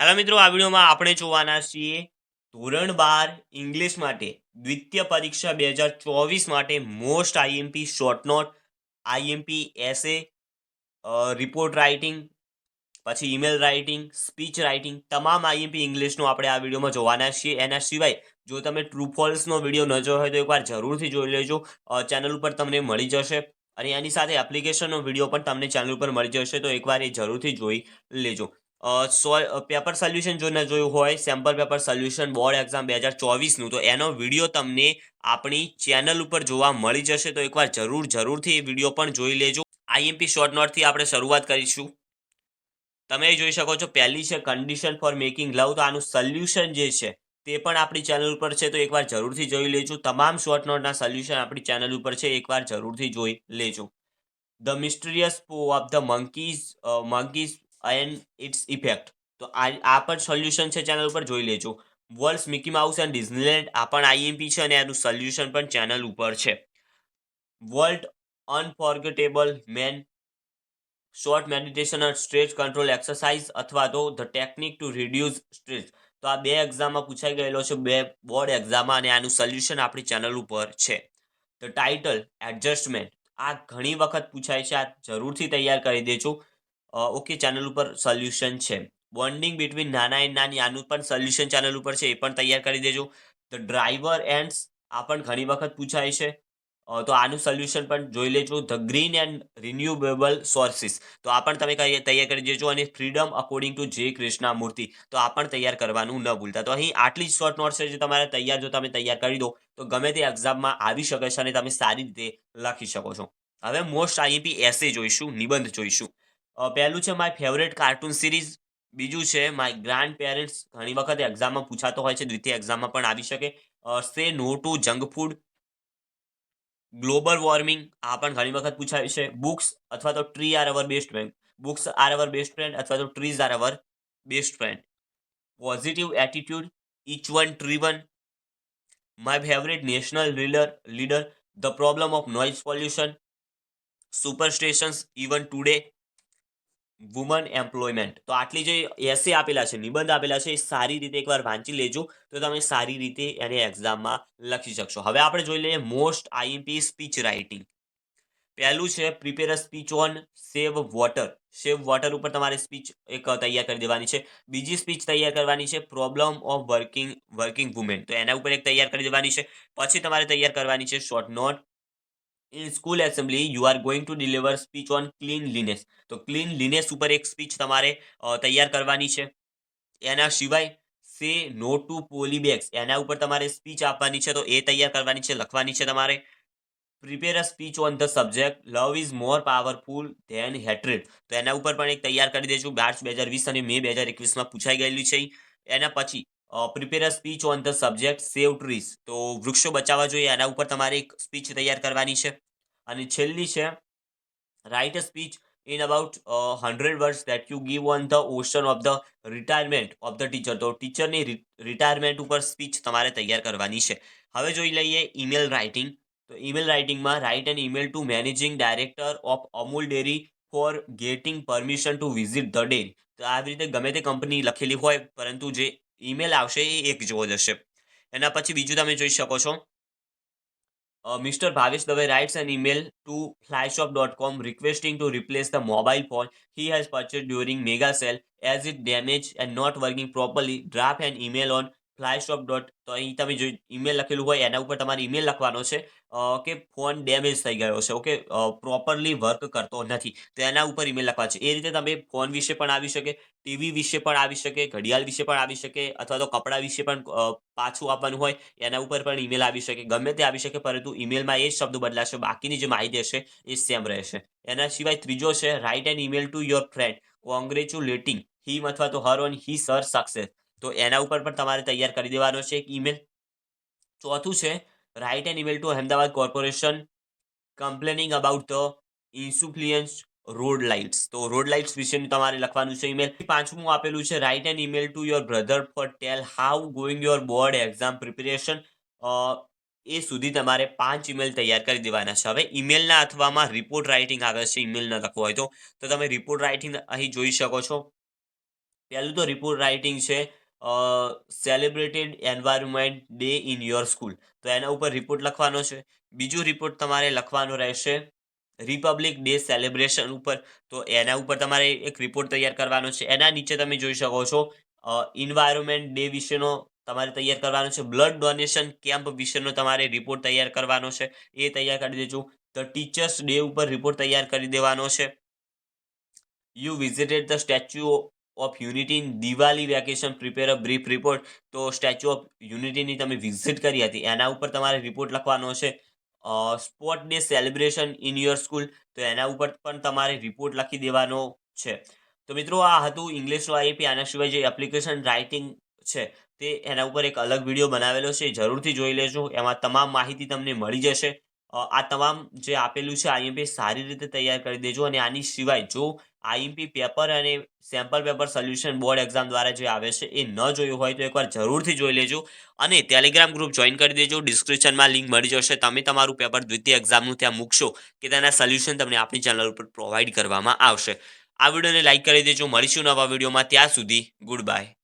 Hello મિત્રો, આ વિડીયોમાં આપણે જોવાના છીએ ધોરણ બાર ઇંગ્લિશ માટે દ્વિતીય પરીક્ષા બે હજાર ચોવીસ માટે most IMP short note IMP essay report writing પછી ઈમેલ રાઇટિંગ સ્પીચ રાઇટિંગ તમામ આઈએમપી ઇંગ્લિશનું આપણે આ વિડીયોમાં જોવાના છીએ. એના સિવાય જો તમે ટ્રુ ફોલ્સનો વીડિયો ન જોયો હોય તો એકવાર જરૂરથી જોઈ લેજો. ચેનલ ઉપર તમને મળી જશે અને એની સાથે એપ્લિકેશનનો વીડિયો પણ તમને ચેનલ ઉપર મળી જશે તો એકવાર એ જરૂરથી જોઈ લેજો. અ, પેપર સોલ્યુશન જો ન જોયું હોય sample paper solution board exam બે હજાર ચોવીસનું તો એનો વીડિયો તમને આપણી ચેનલ ઉપર જોવા મળી જશે. તો એકવાર જરૂર જરૂરથી એ વીડિયો પણ જોઈ લેજો. આઈએમપી શોર્ટ નોટથી આપણે શરૂઆત કરીશું. તમે જોઈ શકો છો પહેલી છે કન્ડિશન ફોર મેકિંગ લવ તો આનું સોલ્યુશન જે છે તે પણ આપણી ચેનલ ઉપર છે. તો એકવાર જરૂરથી જોઈ લેજો. તમામ શોર્ટ નોટના સોલ્યુશન આપણી ચેનલ ઉપર છે. એકવાર જરૂરથી જોઈ લેજો. The mysterious paw of the monkeys monkeys and its effect તો આ પણ સોલ્યુશન છે ચેનલ ઉપર જોઈ લેજો. World Mickey Mouse and Disneyland આ પણ આઈએમપી છે અને એનું સોલ્યુશન પણ ચેનલ ઉપર છે. World unforgettable man short meditation અને સ્ટ્રેચ કંટ્રોલ એક્સરસાઇઝ અથવા તો the technique to reduce stress તો આ બે એક્ઝામમાં પૂછાઈ ગયેલો છે, બે બોર્ડ એક્ઝામમાં અને આનું સોલ્યુશન આપણી ચેનલ ઉપર છે. ધ ટાઇટલ એડજસ્ટમેન્ટ આ ઘણી વખત પૂછાય છે, આ જરૂરથી તૈયાર કરી દેજો. ઓકે ચેનલ ઉપર સોલ્યુશન છે. બોન્ડિંગ બિટવીન નાના એન્ડ નાની, આનું પણ સોલ્યુશન ચેનલ ઉપર છે, એ પણ તૈયાર કરી દેજો. ધ ડ્રાઈવર એન્ડ્સ આ પણ ઘણી વખત પૂછાય છે. તો આનું સોલ્યુશન પણ જોઈ લેજો. The green and renewable sources તો આ પણ તમે તૈયાર કરી દેજો અને ફ્રીડમ અકોર્ડિંગ ટુ જે કૃષ્ણામૂર્તિ તો આ પણ તૈયાર કરવાનું ન ભૂલતા. તો અહીં આટલી જ શોર્ટ નોટ્સ છે જે તમારે તૈયાર, જો તમે તૈયાર કરી દો, તો ગમે તે એક્ઝામમાં આવી શકે છે અને તમે સારી રીતે લખી શકો છો. હવે મોસ્ટ આઈપી એસે જોઈશું, નિબંધ જોઈશું. પહેલું છે માય ફેવરેટ કાર્ટૂન સિરીઝ બીજું છે માય ગ્રાન્ડ પેરેન્ટ્સ ઘણી વખત એક્ઝામમાં પૂછાતો હોય છે, દ્વિતીય એક્ઝામમાં પણ આવી શકે. Say no to junk food, global warming, આ પણ ઘણી વખત પૂછાય છે. બુક્સ અથવા તો tree are our best friend, books are our best friend અથવા તો trees are our best friend. Positive attitude each one tree one my favourite national leader leader the problem of noise pollution superstitions even today woman employment તો આટલી જે એસે આપેલા છે, નિબંધ આપેલા છે, એ સારી રીતે એકવાર વાંચી લેજો, તો તમે સારી રીતે એને એક્ઝામમાં લખી શકશો. હવે આપણે જોઈ લઈએ મોસ્ટ આઈએમપી સ્પીચ રાઇટિંગ પહેલું છે prepare a speech on save water save water ઉપર તમારે સ્પીચ એક તૈયાર કરી દેવાની છે. બીજી સ્પીચ તૈયાર કરવાની છે problem of working working women તો એના ઉપર એક તૈયાર કરી દેવાની છે. પછી તમારે તૈયાર કરવાની છે short note in school assembly you are going to deliver speech on cleanliness તો ક્લીનલીનેસ ઉપર એક સ્પીચ તમારે તૈયાર કરવાની છે. એના સિવાય સે નો ટુ પોલીબેગ્સ એના ઉપર તમારે સ્પીચ આપવાની છે, તો એ તૈયાર કરવાની છે, લખવાની છે તમારે. Prepare a speech on the subject love is more powerful than hatred તો એના ઉપર પણ એક તૈયાર કરી દેજો. માર્ચ બે હજાર વીસ અને મે બે હજાર એકવીસમાં પૂછાઈ ગયેલું છે એના પછી prepare a speech on the subject save trees તો વૃક્ષો બચાવવા જોઈએ એના ઉપર તમારે એક સ્પીચ તૈયાર કરવાની છે. અને છેલ્લી છે write a speech in about hundred words that you give on the ocean of the retirement of the teacher તો ટીચરની રિટાયરમેન્ટ ઉપર સ્પીચ તમારે તૈયાર કરવાની છે. હવે જોઈ લઈએ ઈમેલ રાઇટિંગ તો email રાઇટિંગમાં write an email to managing director of Amul dairy for getting permission to visit the dairy તો આવી રીતે ગમે તે કંપની લખેલી હોય, પરંતુ જે ઈમેલ આવશે એ એક જેવો જ હશે એના પછી બીજું તમે જોઈ શકો છો mister Bhavesh Dave writes an email to flyshop.com requesting to replace the mobile phone he has purchased during mega sale as it damaged and not working properly draft an email on flyshop. Dot તો અહીં તમે જો email લખેલું હોય, એના ઉપર તમારે email લખવાનો છે કે ફોન ડેમેજ થઈ ગયો છે, ઓકે? પ્રોપરલી વર્ક કરતો નથી. તો એના ઉપર ઈમેલ લખવા છે. એ રીતે તમે ફોન વિશે પણ આવી શકે ટીવી વિશે પણ આવી શકે, ઘડિયાળ વિશે પણ આવી શકે, અથવા તો કપડાં વિશે પણ પાછું આપવાનું હોય, એના ઉપર પણ ઈમેલ આવી શકે. ગમે તે આવી શકે, પરંતુ ઈમેલમાં એ જ શબ્દ બદલાશે, બાકીની જે માહિતી હશે, એ સેમ રહેશે. એના સિવાય ત્રીજો છે write an email to your friend congratulating him અથવા તો her on his her success તો એના ઉપર પણ તમારે તૈયાર કરી દેવાનો છે એક ઈમેલ ચોથું છે write an email to Ahmedabad corporation complaining about the insufficient road lights તો રોડ લાઇટ્સ વિશેનું તમારે લખવાનું છે ઈમેલ પાંચમું આપેલું છે write an email to your brother for tell how going your board exam preparation એ સુધી તમારે પાંચ ઈમેલ તૈયાર કરી દેવાના છે. હવે ઈમેલના અથવામાં રિપોર્ટ રાઇટિંગ આવે છે ઈમેલ ન લખવો હોય તો. તો તમે રિપોર્ટ રાઇટિંગ અહીં જોઈ શકો છો. પહેલું તો રિપોર્ટ રાઇટિંગ છે celebrated environment day in your school તો એના ઉપર રિપોર્ટ લખવાનો છે. બીજું રિપોર્ટ તમારે લખવાનો રહેશે રિપબ્લિક ડે સેલિબ્રેશન ઉપર. તો એના ઉપર તમારે એક રિપોર્ટ તૈયાર કરવાનો છે. એના નીચે તમે જોઈ શકો છો ઇન્વાયરમેન્ટ ડે વિશેનો તમારે તૈયાર કરવાનો છે. બ્લડ ડોનેશન કેમ્પ વિશેનો તમારે રિપોર્ટ તૈયાર કરવાનો છે. એ તૈયાર કરી દેજો. ધ ટીચર્સ ડે ઉપર રિપોર્ટ તૈયાર કરી દેવાનો છે. You visited the statue of unity in Diwali vacation prepare a brief report તો સ્ટેચ્યુ ઓફ યુનિટીની તમે વિઝિટ કરી હતી. એના ઉપર તમારે રિપોર્ટ લખવાનો છે. Sport day celebration in your school તો એના ઉપર પણ તમારે રિપોર્ટ લખી દેવાનો છે. તો મિત્રો, આ હતું ઇંગ્લિશનું આઈપી. આના સિવાય જે એપ્લિકેશન રાઇટિંગ છે, તે એના ઉપર એક અલગ વીડિયો બનાવેલો છે. જરૂરથી જોઈ લેજો. એમાં તમામ માહિતી તમને મળી જશે. આ તમામ જે આપેલું છે આઈએમપી સારી રીતે તૈયાર કરી દેજો. અને આની સિવાય જો આઈએમપી પેપર અને sample paper solution board exam દ્વારા જે આવે છે એ ન જોયું હોય તો એકવાર જરૂરથી જોઈ લેજો અને ટેલિગ્રામ ગ્રુપ જોઈન કરી દેજો. ડિસ્ક્રિપ્શનમાં લિંક મળી જશે. તમે તમારું પેપર દ્વિતીય એક્ઝામનું ત્યાં મૂકશો કે તેના સોલ્યુશન તમને આપણી ચેનલ ઉપર પ્રોવાઈડ કરવામાં આવશે. આ વિડીયોને લાઇક કરી દેજો. મળીશું નવા વિડીયોમાં. ત્યાં સુધી ગુડ બાય